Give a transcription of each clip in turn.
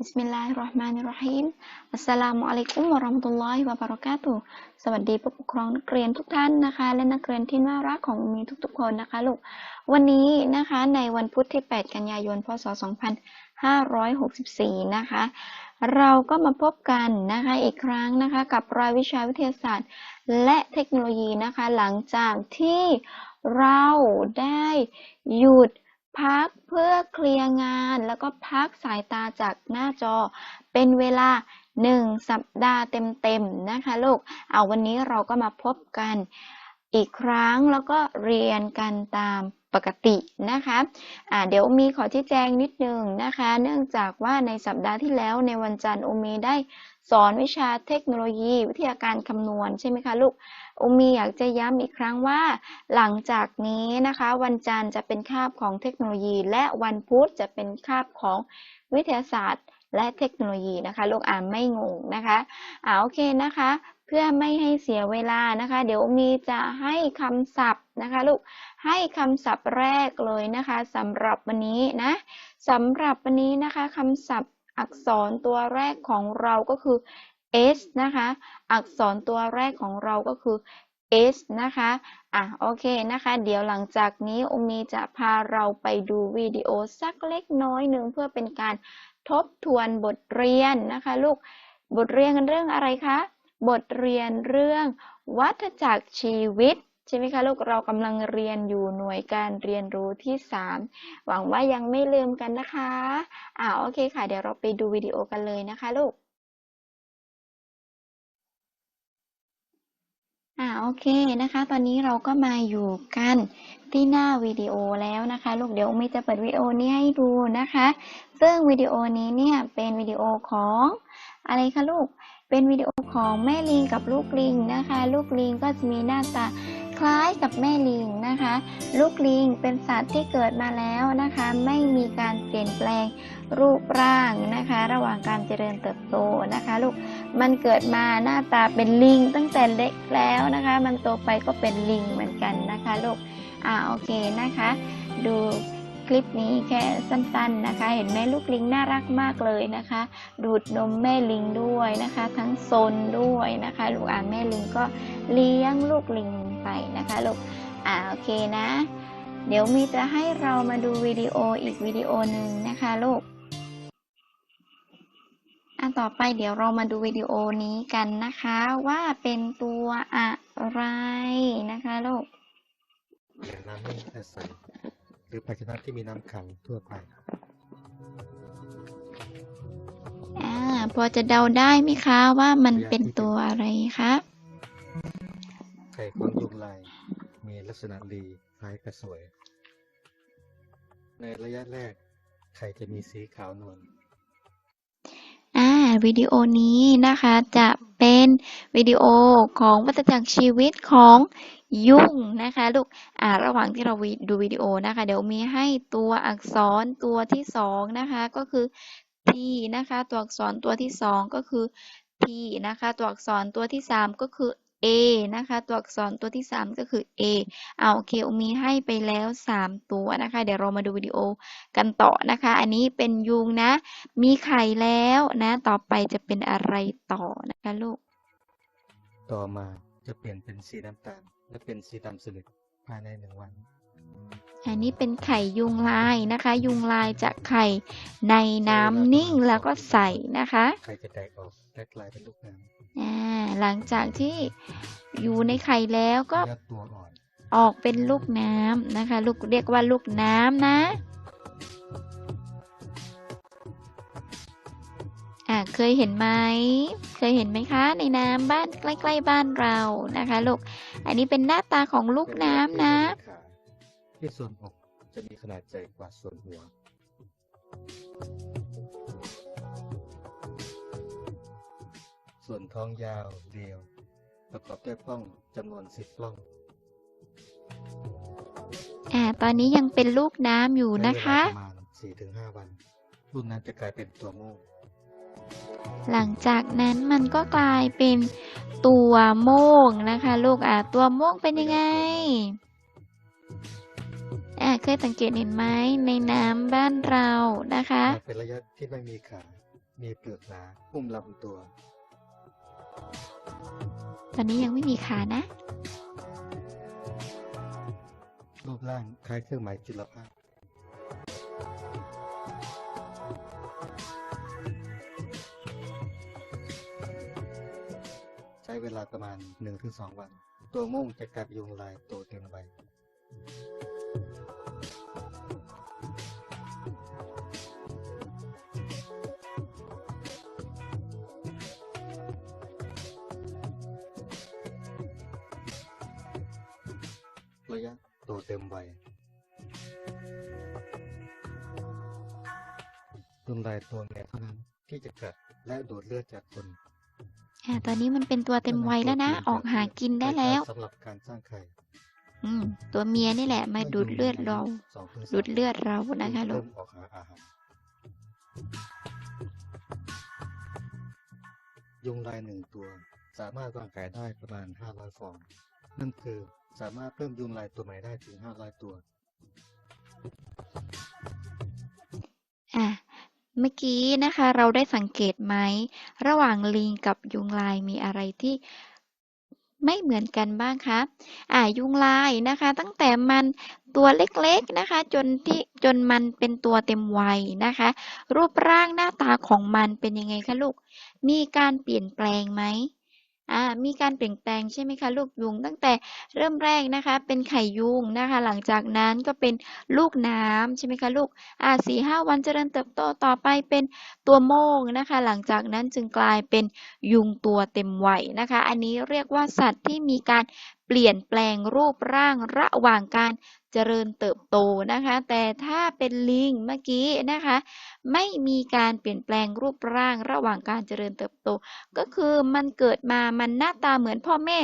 บิสมิลลาฮิรเราะห์มานิรเราะฮีมอัสสลามุอะลัยกุมวะเราะห์มะตุลลอฮิวะบะเราะกาตุฮ์สวัสดีผู้ปกครองนักเรียนทุกท่านนะคะ และนักเรียนที่น่ารักของมีทุกๆคนนะคะลูก วันนี้นะคะในวันพุธที่ 8 กันยายน พศ 2564 นะคะ เราก็มาพบกันนะคะอีกครั้งนะคะกับรายวิชาวิทยาศาสตร์ และเทคโนโลยีนะคะ หลังจากที่เราได้หยุด พักเพื่อเคลียร์งานแล้วก็พักสายตาจากหน้าจอ เป็นเวลา 1 สัปดาห์เต็มๆนะคะลูก เอาวันนี้เราก็มาพบกันอีกครั้งแล้วก็เรียนกันตามปกตินะคะอ่าเดี๋ยวมีขอชี้แจงนิดนึงนะคะ เนื่องจากว่าในสัปดาห์ที่แล้วในวันจันทร์โอมีได้ สอนวิชาเทคโนโลยี วิทยาการคำนวณใช่ไหมคะลูกโอมีอยากจะย้ำอีกครั้งว่า หลังจากนี้นะคะ วันจันทร์จะเป็นคาบของเทคโนโลยี และวันพุธจะเป็นคาบของวิทยาศาสตร์ และเทคโนโลยีนะคะ ลูกอ่านไม่งงนะคะอ่าโอเคนะคะ เพื่อไม่ให้เสียเวลานะคะ เดี๋ยวมีจะให้คำศัพท์นะคะลูกให้คำศัพท์แรกเลยนะคะสำหรับวันนี้นะสำหรับวันนี้นะคะคำศัพท์ อักษรตัวแรกของเราก็คือ s นะคะ อักษรตัวแรกของเราก็คือ s นะคะ อะ โอเคนะคะ เดี๋ยวหลังจากนี้อุมีจะพาเราไปดูวิดีโอสักเล็กน้อยหนึ่งเพื่อเป็นการทบทวนบทเรียนนะคะ ลูก บทเรียนกันเรื่องอะไรคะ บทเรียนเรื่องวัฏจักรชีวิต ใช่ไหมคะลูกเรากำลังเรียนอยู่หน่วยการเรียนรู้ที่ 3 หวังว่ายังไม่ลืมกันนะคะอ่าโอเคค่ะ เดี๋ยวเราไปดูวิดีโอกันเลยนะคะลูกอ่าโอเคนะคะ ตอนนี้เราก็มาอยู่กันที่หน้าวิดีโอแล้วนะคะ ลูกเดี๋ยวไม่จะเปิดวิดีโอนี้ให้ดูนะคะ ซึ่งวิดีโอนี้เนี่ยเป็นวิดีโอของอะไรคะลูกเป็นวิดีโอของแม่ลิงกับลูกลิงนะคะ ลูกลิงก็จะมีหน้าตา คล้ายกับแม่ลิงนะคะ ลูกลิงเป็นสัตว์ที่เกิดมาแล้วนะคะ ไม่มีการเปลี่ยนแปลงรูปร่างนะคะ ระหว่างการเจริญเติบโตนะคะ ลูกมันเกิดมาหน้าตาเป็นลิงตั้งแต่เล็กแล้วนะคะ มันโตไปก็เป็นลิงเหมือนกันนะคะ ลูกอ่าโอเคนะคะ ดู คลิปนี้แค่สั้นๆนะคะ เห็นไหมลูกลิงน่ารักมากเลยนะคะ ดูดนมแม่ลิงด้วยนะคะ ทั้งซนด้วยนะคะ ลูกอ่าแม่ลิงก็เลี้ยงลูกลิงไปนะคะลูกอ่าโอเคนะ เดี๋ยวมีจะให้เรามาดูวิดีโออีกวิดีโอหนึ่งนะคะลูกอันต่อไปเดี๋ยวเรามาดูวิดีโอนี้กันนะคะว่าเป็นตัวอะไรนะคะลูก หล่งน้ำไม่อาศัยหรือภาชนะที่มีน้ำขังทั่วไปอ่าพอจะเดาได้ไหมคะว่ามันเป็นตัวอะไรคะไข่ของยุงลายมีลักษณะดีคล้ายกระสวย ในระยะแรก ไข่จะมีสีขาวนวล อ่วิดีโอนี้นะคะจะเป็นวิดีโอของวัฏจักรชีวิตของยุ่งนะคะลูกอ่าระหว่างที่เราดูวิดีโอนะคะ เดี๋ยวมีให้ตัวอักษรตัวที่สองนะคะก็คือ T นะคะ ตัวอักษรตัวที่สองก็คือ T นะคะ ตัวอักษรตัวที่สามก็คือ A นะคะ ตัวอักษรตัวที่สามก็คือ A เอาโอเคมีให้ไปแล้วสามตัวนะคะ เดี๋ยวเรามาดูวิดีโอกันต่อนะคะ อันนี้เป็นยุงนะ มีไข่แล้วนะ ต่อไปจะเป็นอะไรต่อนะคะลูก ต่อมาจะเปลี่ยนเป็นสีน้ำตาล และเป็นสีดำสนิทภายในหนึ่งวัน อันนี้เป็นไข่ยุงลายนะคะ ยุงลายจะไข่ในน้ำนิ่งแล้วก็ใสนะคะ ไข่จะแตกออกและกลายเป็นลูกน้อ่า หลังจากที่อยู่ในไข่แล้วำก็ระยะตัวอ่อนออกเป็นลูกน้ำนะคะ ลูกเรียกว่าลูกน้ำนะอ่าเคยเห็นไหม เคยเห็นไหมคะ ในน้ำบ้านใกล้ ๆ บ้านเรานะคะลูก อันนี้เป็นหน้าตาของลูกน้ำนะที่ส่วนอกจะมีขนาดใหญ่กว่าส่วนหัว ส่วนท้องยาวเรียว ประกอบด้วยปล้องจำนวนสิบปล้องอ่าตอนนี้ยังเป็นลูกน้ำอยู่นะคะ ใช้เวลาประมาณสี่ถึงห้าวันรุ่นนั้นจะกลายเป็นตัวโม่หลังจากนั้นมันก็กลายเป็นตัวโม่งนะคะ ลูกอะตัวโม่งเป็นยังไงอะเคยสังเกตเห็นไหมในน้ำบ้านเรานะคะ เป็นระยะที่ไม่มีขา มีเปลือกหนาหุ้มลำตัว ตอนนี้ยังไม่มีขานะ รูปร่างคล้ายเครื่องหมายจุลภาคใช้เวลาประมาณ 1-2 วัน ตัวมุ่งจะกลายเป็นยุงลายตัวเต็มใบ โตเต็มวัยยุงลายตัวเมียเท่านั้นที่จะกัดและดูดเลือดจากคนอ่าตอนนี้มันเป็นตัวเต็มวัยแล้วนะ ออกหากินได้แล้วสำหรับการสร้างไข่อืม ตัวเมียนี่แหละ มาดูดเลือดเราสองถึงสามดูดเลือดเรานะคะลูเริ่กมออกหาอาหารยุงลายหนึ่งตัว สามารถวางไข่ได้ประมาณ500ฟอง นั่นคือ สามารถเพิ่มยุงลายตัวใหม่ได้ถึง 500 ตัว อะ เมื่อกี้นะคะ เราได้สังเกตไหม ระหว่างลิงกับยุงลายมีอะไรที่ไม่เหมือนกันบ้างคะอ่ายุงลายนะคะ ตั้งแต่มันตัวเล็กๆนะคะ จนที่จนมันเป็นตัวเต็มวัยนะคะ รูปร่างหน้าตาของมันเป็นยังไงคะลูก มีการเปลี่ยนแปลงไหม อ่ามีการเปลี่ยนแปลงใช่ไหมคะลูกยุง ตั้งแต่เริ่มแรกนะคะ เป็นไข่ยุงนะคะ หลังจากนั้นก็เป็นลูกน้ำใช่ไหมคะลูกอ่าสี่ห้าวันเจริญเติบโตต่อไปเป็นตัวโมงนะคะ หลังจากนั้นจึงกลายเป็นยุงตัวเต็มวัยนะคะ อันนี้เรียกว่าสัตว์ที่มีการ เปลี่ยนแปลงรูปร่างระหว่างการเจริญเติบโตนะคะ แต่ถ้าเป็นลิงเมื่อกี้นะคะ ไม่มีการเปลี่ยนแปลงรูปร่างระหว่างการเจริญเติบโต ก็คือมันเกิดมามันหน้าตาเหมือนพ่อแม่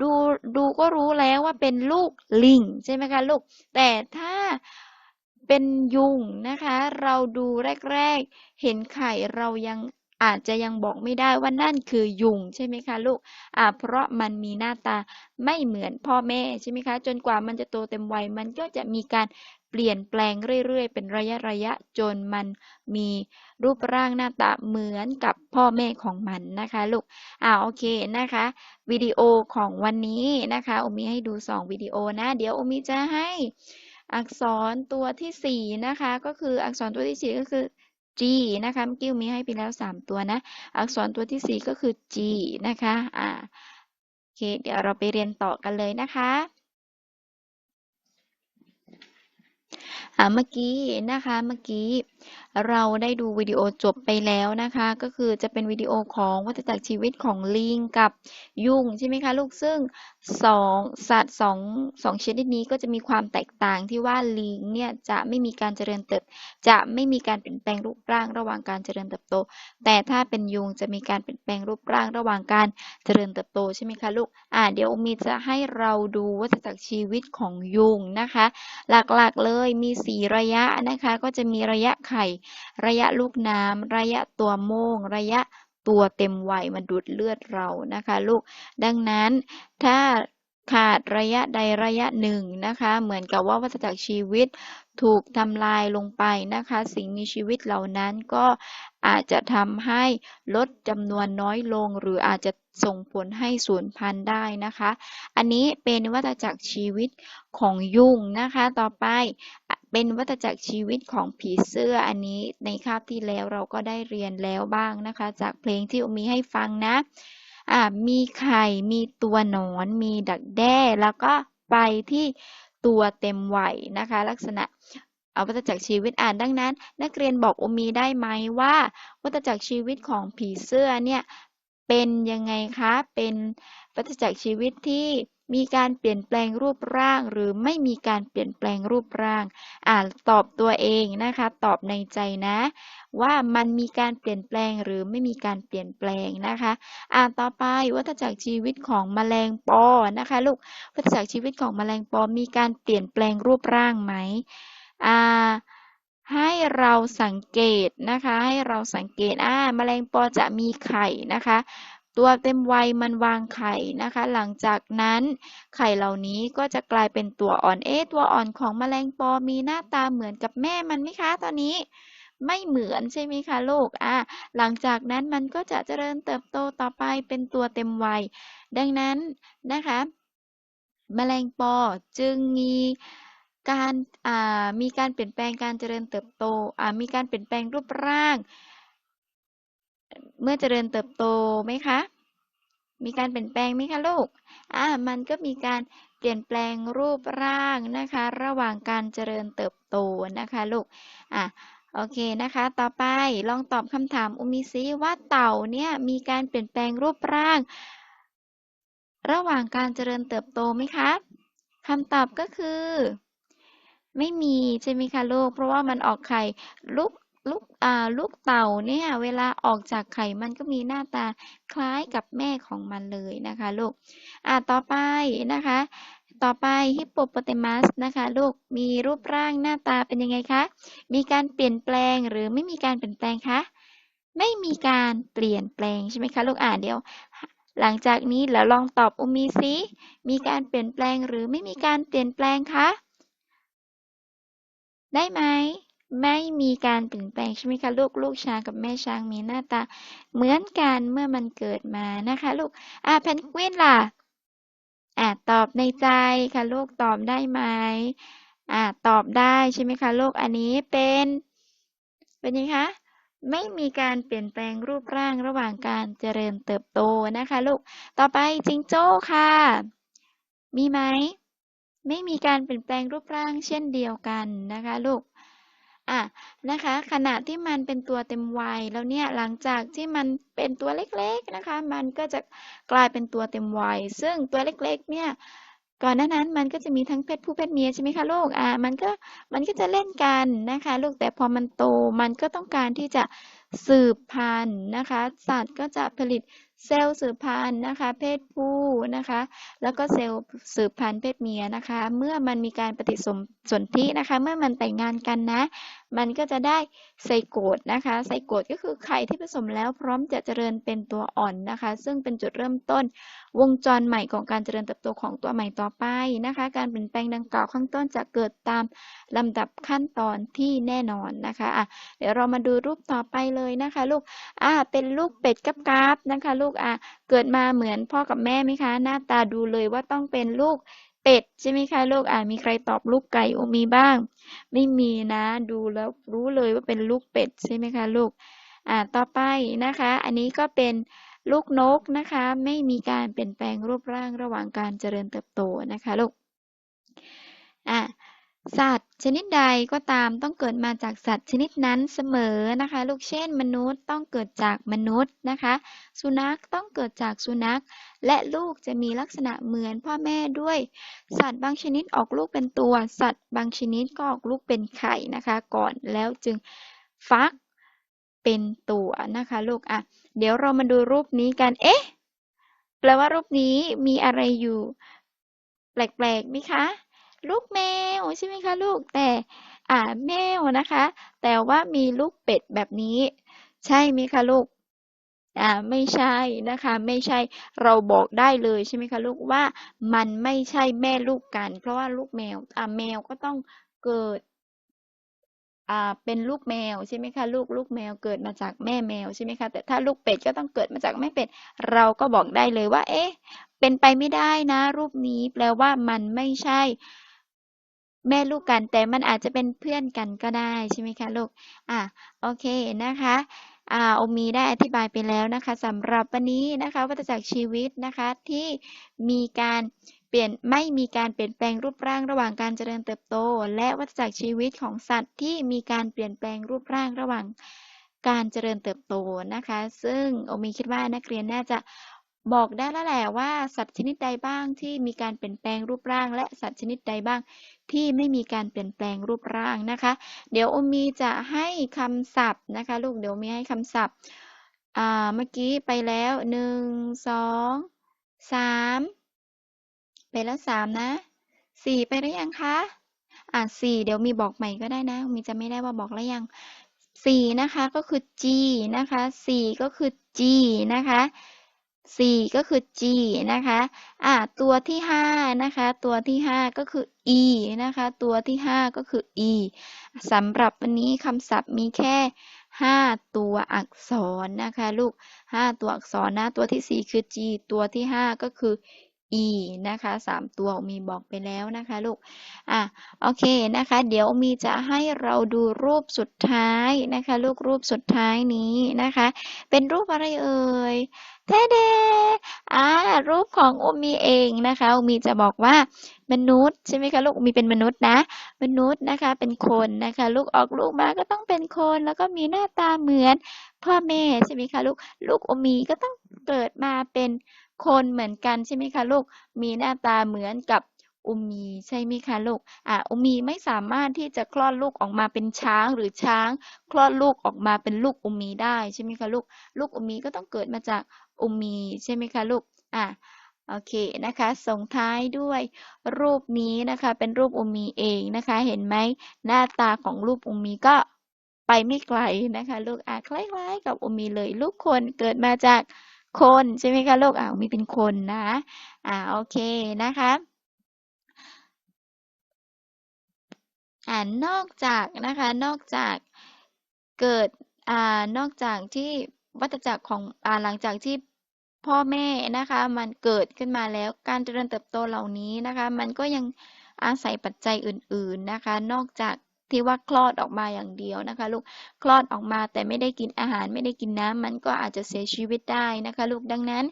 ดูดูก็รู้แล้วว่าเป็นลูกลิงใช่ไหมคะลูก แต่ถ้าเป็นยุงนะคะ เราดูแรก ๆ เห็นไข่เรายัง อาจจะยังบอกไม่ได้ว่านั่นคือยุงใช่ไหมคะลูกอ่าเพราะมันมีหน้าตาไม่เหมือนพ่อแม่ใช่ไหมคะ จนกว่ามันจะโตเต็มวัยมันก็จะมีการเปลี่ยนแปลงเรื่อยๆ เป็นระยะระยะจนมันมีรูปร่างหน้าตาเหมือนกับพ่อแม่ของมันนะคะลูก อ่าโอเคนะคะวิดีโอของวันนี้นะคะโอมีให้ดูสองวิดีโอนะ เดี๋ยวโอมีจะให้อักษรตัวที่สี่นะคะก็คืออักษรตัวที่สี่ก็คือ G นะคะเมื่อกี้มีให้ไปแล้วสามตัวนะ อักษรตัวที่สี่ก็คือ G นะคะอ่าโอเค เดี๋ยวเราไปเรียนต่อกันเลยนะคะอ่าเมื่อกี้นะคะเมื่อกี้เราได้ดูวิดีโอจบไปแล้วนะคะ ก็คือจะเป็นวิดีโอของวัฏจักรชีวิตของลิงกับยุงใช่ไหมคะลูกซึ่งสองสัตว์สองสองชนิดนี้ก็จะมีความแตกต่างที่ว่าลิงเนี่ยจะไม่มีการเจริญเติบ จะไม่มีการเปลี่ยนแปลงรูปร่างระหว่างการเจริญเติบโต แต่ถ้าเป็นยุงจะมีการเปลี่ยนแปลงรูปร่างระหว่างการเจริญเติบโตใช่ไหมคะลูกอ่าเดี๋ยวมีจะให้เราดูวัฏจักรชีวิตของยุงนะคะ หลักๆเลยมีสี่ระยะนะคะ ก็จะมีระยะไข่ ระยะลูกน้ำระยะตัวโม่งระยะตัวเต็มวัยมาดูดเลือดเรานะคะลูก ดังนั้นถ้าขาดระยะใดระยะหนึ่งนะคะ เหมือนกับว่าวัฏจักรชีวิตถูกทำลายลงไปนะคะ สิ่งมีชีวิตเหล่านั้นก็อาจจะทำให้ลดจำนวนน้อยลง หรืออาจจะส่งผลให้สูญพันธุ์ได้นะคะ อันนี้เป็นวัฏจักรชีวิตของยุงนะคะ ต่อไป เป็นวัฏจักรชีวิตของผีเสื้ออันนี้ในคาบที่แล้วเราก็ได้เรียนแล้วบ้างนะคะ จากเพลงที่มีให้ฟังนะอ่ามีไข่มีตัวหนอน มีดักแด้ แล้วก็ไปที่ตัวเต็มวัยนะคะ ลักษณะเอาวัฏจักรชีวิตอ่านดังนั้น นักเรียนบอกโอมีได้ไหมว่า วัฏจักรชีวิตของผีเสื้อเนี่ยเป็นยังไงคะ เป็นวัฏจักรชีวิตที่ มีการเปลี่ยนแปลงรูปร่าง หรือไม่มีการเปลี่ยนแปลงรูปร่าง อ่าตอบตัวเองนะคะ ตอบในใจนะ ว่ามันมีการเปลี่ยนแปลงหรือไม่มีการเปลี่ยนแปลงนะคะ อ่านต่อไปวัฏจักรชีวิตของแมลงปอนะคะลูกวัฏจักรชีวิตของแมลงปอมีการเปลี่ยนแปลงรูปร่างไหมอ่าให้เราสังเกตนะคะ ให้เราสังเกตอ่าแมลงปอจะมีไข่นะคะ ตัวเต็มวัยมันวางไข่นะคะ หลังจากนั้นไข่เหล่านี้ก็จะกลายเป็นตัวอ่อนเอ๊ตัวอ่อนของแมลงปอมีหน้าตาเหมือนกับแม่มันไหมคะตอนนี้ไม่เหมือนใช่ไหมคะลูก อ่าหลังจากนั้นมันก็จะเจริญเติบโตต่อไปเป็นตัวเต็มวัย ดังนั้นนะคะแมลงปอจึงมีการอ่ามีการเปลี่ยนแปลงการเจริญเติบโตอ่ามีการเปลี่ยนแปลงรูปร่าง เมื่อเจริญเติบโตไหมคะ มีการเปลี่ยนแปลงไหมคะลูก อ่า มันก็มีการเปลี่ยนแปลงรูปร่างนะคะ ระหว่างการเจริญเติบโตนะคะลูก อะโอเคนะคะ ต่อไปลองตอบคำถามอุมิซิว่าเต่าเนี่ยมีการเปลี่ยนแปลงรูปร่าง ระหว่างการเจริญเติบโตไหมคะคำตอบก็คือ ไม่มีใช่ไหมคะลูก เพราะว่ามันออกไข่ลูก ลูกอ่าลูกเต่าเนี่ยเวลาออกจากไข่มันก็มีหน้าตาคล้ายกับแม่ของมันเลยนะคะลูกอ่าต่อไปนะคะ ต่อไปฮิปโปโปเตมัสนะคะลูกมีรูปร่างหน้าตาเป็นยังไงคะมีการเปลี่ยนแปลงหรือไม่มีการเปลี่ยนแปลงคะไม่มีการเปลี่ยนแปลงใช่ไหมคะลูกอ่านเดี๋ยว หลังจากนี้แล้วลองตอบอุมีซิมีการเปลี่ยนแปลงหรือไม่มีการเปลี่ยนแปลงคะได้ไหม ไม่มีการเปลี่ยนแปลงใช่ไหมคะลูกลูกช้างกับแม่ช้างมีหน้าตา เหมือนกันเมื่อมันเกิดมานะคะลูกอ่าเพนกวินล่ะอ่าตอบในใจค่ะลูกตอบได้ไหมอ่าตอบได้ใช่ไหมคะลูกอันนี้เป็นเป็นยังไงคะไม่มีการเปลี่ยนแปลงรูปร่างระหว่างการเจริญเติบโตนะคะลูกต่อไปจิงโจ้ค่ะ มีไหมไม่มีการเปลี่ยนแปลงรูปร่างเช่นเดียวกันนะคะลูก อะนะคะ ขณะที่มันเป็นตัวเต็มวัยแล้วเนี่ยหลังจากที่มันเป็นตัวเล็กๆนะคะ มันก็จะกลายเป็นตัวเต็มวัย ซึ่งตัวเล็กๆ เนี่ยก่อนหน้านั้นมันก็จะมีทั้งเพศผู้เพศเมียใช่ไหมคะลูกอ่ามันก็มันก็จะเล่นกันนะคะ ลูกแต่พอมันโตมันก็ต้องการที่จะสืบพันธุ์นะคะ สัตว์ก็จะผลิต เซลล์สืบพันธุ์นะคะ เพศผู้นะคะ แล้วก็เซลล์สืบพันธุ์เพศเมียนะคะ เมื่อมันมีการปฏิสมสนธินะคะ เมื่อมันแต่งงานกันนะมันก็จะได้ไซโกตนะคะ ไซโกตก็คือไข่ที่ผสมแล้วพร้อมจะเจริญเป็นตัวอ่อนนะคะ ซึ่งเป็นจุดเริ่มต้น วงจรใหม่ของการเจริญเติบโตของตัวใหม่ต่อไปนะคะ การเปลี่ยนแปลงดังกล่าวข้างต้นจะเกิดตามลำดับขั้นตอนที่แน่นอนนะคะอะเดี๋ยวเรามาดูรูปต่อไปเลยนะคะ ลูกอ่าเป็นลูกเป็ดกับกราฟนะคะ ลูกอะเกิดมาเหมือนพ่อกับแม่ไหมคะ หน้าตาดูเลยว่าต้องเป็นลูก เป็ดใช่ไหมคะลูกอ่ามีใครตอบลูกไก่โอมีบ้าง ไม่มีนะดูแล้วรู้เลยว่าเป็นลูกเป็ดใช่ไหมคะลูกอ่าต่อไปนะคะ อันนี้ก็เป็นลูกนกนะคะ ไม่มีการเปลี่ยนแปลงรูปร่างระหว่างการเจริญเติบโตนะคะลูกอ่า สัตว์ชนิดใดก็ตามต้องเกิดมาจากสัตว์ชนิดนั้นเสมอนะคะ ลูกเช่น มนุษย์ต้องเกิดจากมนุษย์นะคะ สุนัขต้องเกิดจากสุนัข และลูกจะมีลักษณะเหมือนพ่อแม่ด้วย สัตว์บางชนิดออกลูกเป็นตัว สัตว์บางชนิดก็ออกลูกเป็นไข่นะคะ ก่อนแล้วจึงฟักเป็นตัวนะคะลูกอะเดี๋ยวเรามาดูรูปนี้กัน เอ๊ะแปลว่ารูปนี้มีอะไรอยู่ แปลกๆไหมคะ ลูกแมวใช่ไหมคะลูกแต่อ่าแมวนะคะ แต่ว่ามีลูกเป็ดแบบนี้ ใช่ไหมคะลูกอ่าไม่ใช่นะคะ ไม่ใช่เราบอกได้เลยใช่ไหมคะลูกว่ามันไม่ใช่แม่ลูกกัน เพราะว่าลูกแมวอ่าแมวก็ต้องเกิดอ่าเป็นลูกแมวใช่ไหมคะลูกลูกแมวเกิดมาจากแม่แมวใช่ไหมคะแต่ถ้าลูกเป็ดก็ต้องเกิดมาจากแม่เป็ด เราก็บอกได้เลยว่า เอ๊ะ เป็นไปไม่ได้นะ รูปนี้แปลว่ามันไม่ใช่ แม่ลูกกัน แต่มันอาจจะเป็นเพื่อนกันก็ได้ใช่ไหมคะลูก อะโอเคนะคะอ่าโอมีได้อธิบายไปแล้วนะคะสำหรับวันนี้นะคะวัฏจักรชีวิตนะคะที่มีการเปลี่ยนไม่มีการเปลี่ยนแปลงรูปร่างระหว่างการเจริญเติบโต และวัฏจักรชีวิตของสัตว์ที่มีการเปลี่ยนแปลงรูปร่างระหว่างการเจริญเติบโตนะคะ ซึ่งโอมีคิดว่านักเรียนน่าจะ บอกได้แล้วแหละว่าสัตว์ชนิดใดบ้างที่มีการเปลี่ยนแปลงรูปร่าง และสัตว์ชนิดใดบ้างที่ไม่มีการเปลี่ยนแปลงรูปร่างนะคะ เดี๋ยวโอมีจะให้คำศัพท์นะคะ ลูกเดี๋ยวมีให้คำศัพท์อ่าเมื่อกี้ไปแล้วหนึ่งสองสามไปแล้วสามนะสี่ไปหรือยังคะอ่าสี่เดี๋ยวมีบอกใหม่ก็ได้นะ มีจะไม่ได้ว่าบอกแล้วยังสี่นะคะก็คือ G นะคะสี่ก็คือ G นะคะ C ก็คือ G นะคะ อ่า ตัวที่ห้านะคะ ตัวที่ห้าก็คือ E นะคะ ตัวที่ห้าก็คือ E สำหรับวันนี้คำศัพท์มีแค่ห้าตัวอักษรนะคะ ลูกห้าตัวอักษรนะ ตัวที่สี่คือ G ตัวที่ห้าก็คือ E นะคะสามตัวมีบอกไปแล้วนะคะลูก อะ โอเคนะคะ เดี๋ยวมีจะให้เราดูรูปสุดท้ายนะคะ ลูกรูปสุดท้ายนี้นะคะ เป็นรูปอะไรเอ่ย แท้เดอ่ารูปของอุมีเองนะคะอุมีจะบอกว่ามนุษย์ใช่ไหมคะลูกอุมีเป็นมนุษย์นะ มนุษย์นะคะเป็นคนนะคะ ลูกออกลูกมาก็ต้องเป็นคน แล้วก็มีหน้าตาเหมือนพ่อแม่ใช่ไหมคะลูกลูกอุมีก็ต้องเกิดมาเป็นคนเหมือนกันใช่ไหมคะลูกมีหน้าตาเหมือนกับ อุมีใช่ไหมคะลูกอ่าอุมีไม่สามารถที่จะคลอดลูกออกมาเป็นช้างหรือช้าง คลอดลูกออกมาเป็นลูกอุมีได้ใช่ไหมคะลูก ลูกอุมีก็ต้องเกิดมาจากอุมีใช่ไหมคะลูกอ่าโอเคนะคะส่งท้ายด้วยรูปนี้นะคะเป็นรูปอุมีเองนะคะ เห็นไหมหน้าตาของรูปอุมีก็ไปไม่ไกลนะคะลูกอ่าคล้ายๆกับอุมีเลย ลูกคนเกิดมาจากคนใช่ไหมคะลูกอ่าอุมีเป็นคนนะอ่าโอเคนะคะ อ่านอกจากนะคะนอกจากเกิดอ่านอกจากที่วัฏจักรของอ่าหลังจากที่พ่อแม่นะคะมันเกิดขึ้นมาแล้วการเจริญเติบโตเหล่านี้นะคะ มันก็ยังอาศัยปัจจัยอื่น ๆนะคะ นอกจาก ที่ว่าคลอดออกมาอย่างเดียวนะคะลูกคลอดออกมาแต่ไม่ได้กินอาหารไม่ได้กินน้ำมันก็อาจจะเสียชีวิตได้นะคะลูกดังนั้น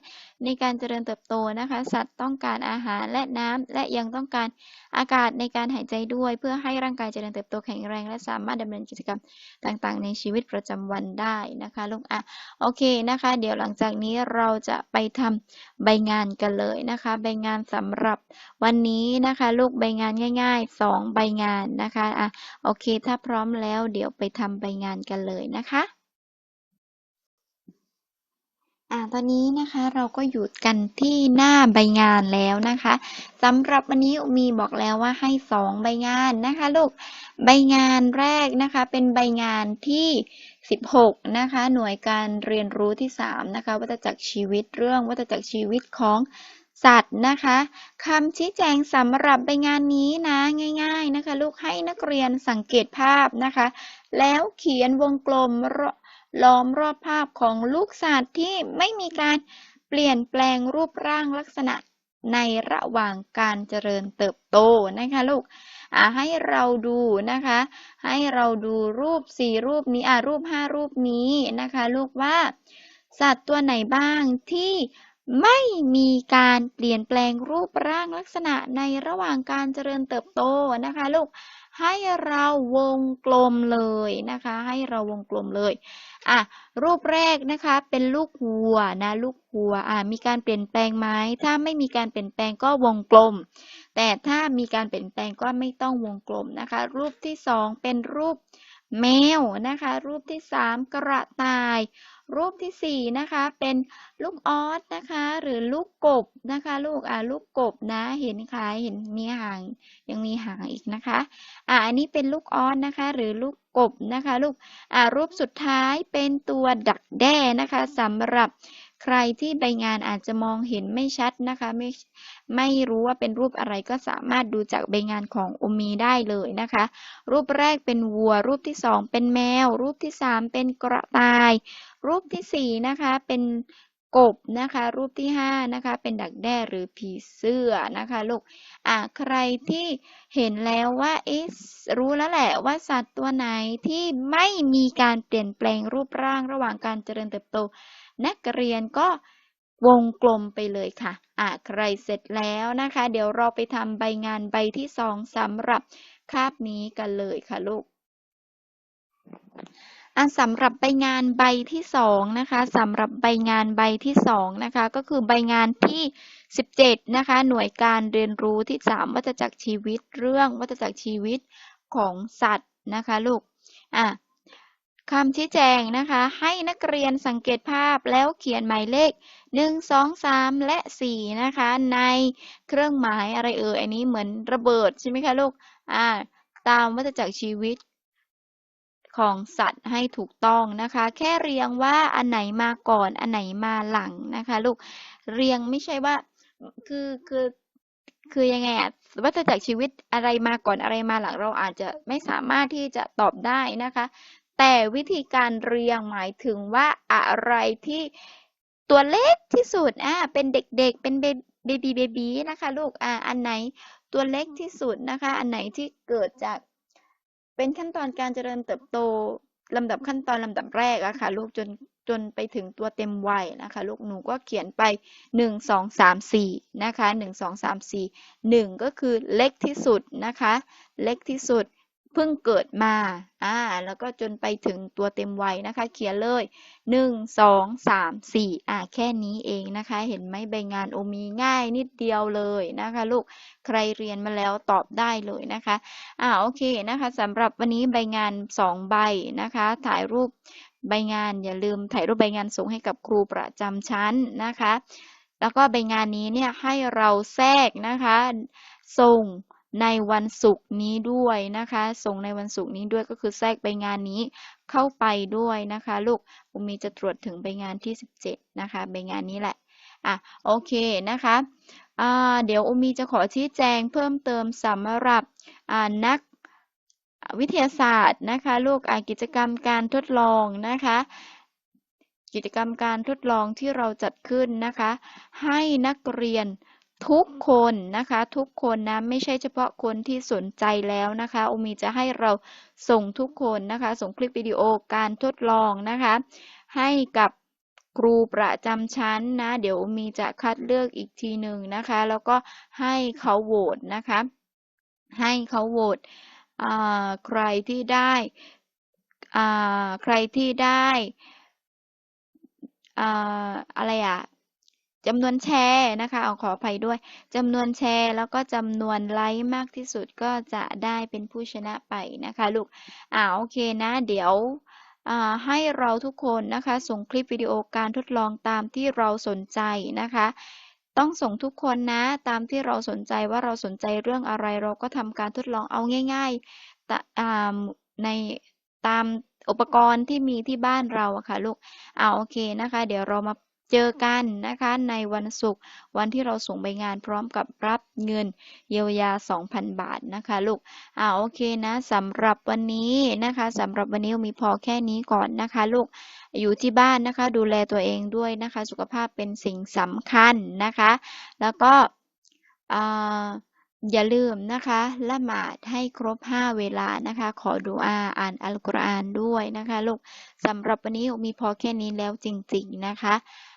ในการเจริญเติบโตนะคะ สัตว์ต้องการอาหารและน้ำและยังต้องการอากาศในการหายใจด้วย เพื่อให้ร่างกายเจริญเติบโตแข็งแรง และสามารถดำเนินกิจกรรมต่างๆ ในชีวิตประจำวันได้นะคะลูกอะโอเคนะคะ เดี๋ยวหลังจากนี้เราจะไปทำใบงานกันเลยนะคะ ใบงานสำหรับวันนี้นะคะ ลูกใบงานง่ายๆสองใบงานนะคะอะโอเค ถ้าพร้อมแล้วเดี๋ยวไปทำใบงานกันเลยนะคะอ่าตอนนี้นะคะเราก็อยู่กันที่หน้าใบงานแล้วนะคะสำหรับวันนี้มีบอกแล้วว่าให้สองใบงานนะคะลูกใบงานแรกนะคะ เป็นใบงานที่ 16 นะคะ หน่วยการเรียนรู้ที่ 3 นะคะวัฏจักรชีวิตเรื่องวัฏจักรชีวิตของ สัตว์นะคะคำชี้แจงสำหรับใบงานนี้นะง่าย ๆนะคะ ลูกให้นักเรียนสังเกตภาพนะคะ แล้วเขียนวงกลมล้อมรอบภาพของลูกสัตว์ที่ไม่มีการเปลี่ยนแปลงรูปร่างลักษณะในระหว่างการเจริญเติบโตนะคะลูกอ่าให้เราดูนะคะ ให้เราดูรูปสี่รูปนี้อ่ารูปห้ารูปนี้นะคะ ลูกว่า สัตว์ตัวไหนบ้างที่ ไม่มีการเปลี่ยนแปลงรูปร่างลักษณะในระหว่างการเจริญเติบโตนะคะลูกให้เราวงกลมเลยนะคะ ให้เราวงกลมเลยอะรูปแรกนะคะเป็นลูกวัวนะลูกวัวอะมีการเปลี่ยนแปลงไหมถ้าไม่มีการเปลี่ยนแปลงก็วงกลม แต่ถ้ามีการเปลี่ยนแปลงก็ไม่ต้องวงกลมนะคะ รูปที่สองเป็นรูปแมวนะคะ รูปที่สามกระต่าย รูปที่สี่นะคะ เป็นลูกออสนะคะ หรือลูกกบนะคะ ลูกอ่าลูกกบนะ เห็นคล้ายเห็นมีหางยังมีหางอีกนะคะอ่าอันนี้เป็นลูกออสนะคะ หรือลูกกบนะคะ ลูกอ่ารูปสุดท้ายเป็นตัวดักแด้นะคะสำหรับ ใครที่ใบงานอาจจะมองเห็นไม่ชัดนะคะ ไม่ไม่รู้ว่าเป็นรูปอะไรก็สามารถดูจากใบงานของอมีได้เลยนะคะ รูปแรกเป็นวัว รูปที่สองเป็นแมว รูปที่สามเป็นกระต่าย รูปที่สี่นะคะเป็นกบนะคะ รูปที่ห้านะคะ เป็นดักแด้หรือผีเสื้อนะคะลูกอ่าใครที่เห็นแล้วว่าเอ๊ะรู้แล้วแหละว่าสัตว์ตัวไหนที่ไม่มีการเปลี่ยนแปลงรูปร่างระหว่างการเจริญเติบโต นักเรียนก็วงกลมไปเลยค่ะ อ่าใครเสร็จแล้วนะคะ เดี๋ยวเราไปทำใบงานใบที่สองสำหรับคาบนี้กันเลยค่ะลูกอะสำหรับใบงานใบที่สองนะคะสำหรับใบงานใบที่สองนะคะ ก็คือใบงานที่สิบเจ็ดนะคะ หน่วยการเรียนรู้ที่สามวัฏจักรชีวิตเรื่องวัฏจักรชีวิตของสัตว์นะคะลูก อะ คำชี้แจงนะคะ ให้นักเรียนสังเกตภาพแล้วเขียนหมายเลขหนึ่งสองสามและสี่นะคะ ในเครื่องหมายอะไรเอ่ยอันนี้เหมือนระเบิดใช่ไหมคะลูกอ่าตามวัฏจักรชีวิตของสัตว์ให้ถูกต้องนะคะ แค่เรียงว่าอันไหนมาก่อนอันไหนมาหลังนะคะ ลูกเรียงไม่ใช่ว่าคือคือคือยังไงอะวัฏจักรชีวิตอะไรมาก่อนอะไรมาหลังเราอาจจะไม่สามารถที่จะตอบได้นะคะ แต่วิธีการเรียงหมายถึงว่าอะไรที่ตัวเล็กที่สุดอ่าเป็นเด็กๆ เป็นเบบีเบบีนะคะลูกอ่าอันไหนตัวเล็กที่สุดนะคะ อันไหนที่เกิดจากเป็นขั้นตอนการเจริญเติบโตลำดับขั้นตอนลำดับแรกอะค่ะลูกจนจนไปถึงตัวเต็มวัยนะคะ ลูกหนูก็เขียนไปหนึ่งสองสามสี่นะคะหนึ่งสองสามสี่หนึ่งก็คือเล็กที่สุดนะคะ เล็กที่สุด เพิ่งเกิดมา อ่า แล้วก็จนไปถึงตัวเต็มวัยนะคะ เขียนเลยหนึ่งสองสามสี่อ่า แค่นี้เองนะคะ เห็นไหมใบงานโอมีง่ายนิดเดียวเลยนะคะ ลูก ใครเรียนมาแล้วตอบได้เลยนะคะ อ่า โอเคนะคะสำหรับวันนี้ใบงานสองใบนะคะ ถ่ายรูปใบงานอย่าลืมถ่ายรูปใบงานส่งให้กับครูประจำชั้นนะคะ แล้วก็ใบงานนี้เนี่ยให้เราแทรกนะคะ ส่ง ในวันศุกร์นี้ด้วยนะคะ ส่งในวันศุกร์นี้ด้วยก็คือแทรกใบงานนี้เข้าไปด้วยนะคะ ลูกอุมีจะตรวจถึงใบงานที่ 17 นะคะใบงานนี้แหละอะโอเคนะคะเดี๋ยวอุมีจะขอชี้แจงเพิ่มเติมสำหรับนักวิทยาศาสตร์นะคะลูกกิจกรรมการทดลองนะคะ กิจกรรมการทดลองที่เราจัดขึ้นนะคะ ให้นักเรียน ทุกคนนะคะ ทุกคนนะไม่ใช่เฉพาะคนที่สนใจแล้วนะคะโอมีจะให้เราส่งทุกคนนะคะ ส่งคลิปวิดีโอการทดลองนะคะ ให้กับครูประจำชั้นนะ เดี๋ยวมีจะคัดเลือกอีกทีหนึ่งนะคะ แล้วก็ให้เขาโหวตนะคะ ให้เขาโหวตใครที่ได้ใครที่ได้อ่าอะไรอะ จำนวนแชร์นะคะเอาขออภัยด้วยจำนวนแชร์แล้วก็จำนวนไลค์มากที่สุดก็จะได้เป็นผู้ชนะไปนะคะลูกอ่าโอเคนะ เดี๋ยวให้เราทุกคนนะคะส่งคลิปวิดีโอการทดลองตามที่เราสนใจนะคะ ต้องส่งทุกคนนะตามที่เราสนใจว่าเราสนใจเรื่องอะไรเราก็ทำการทดลองเอาง่ายๆตาในตามอุปกรณ์ที่มีที่บ้านเราอะค่ะลูกเอาโอเคนะคะ เดี๋ยวเรามา เจอกันนะคะในวันศุกร์วันที่เราส่งใบงานพร้อมกับรับเงินเยียวยา 2,000 บาทนะคะลูกอ่าโอเคนะสำหรับวันนี้นะคะสำหรับวันนี้มีพอแค่นี้ก่อนนะคะลูกอยู่ที่บ้านนะคะดูแลตัวเองด้วยนะคะ สุขภาพเป็นสิ่งสำคัญนะคะ แล้วก็อ่าอย่าลืมนะคะละหมาดให้ครบ 5 เวลานะคะ ขอดุอาอ่านอัลกุรอานด้วยนะคะลูกสำหรับวันนี้มีพอแค่นี้แล้วจริงๆนะคะ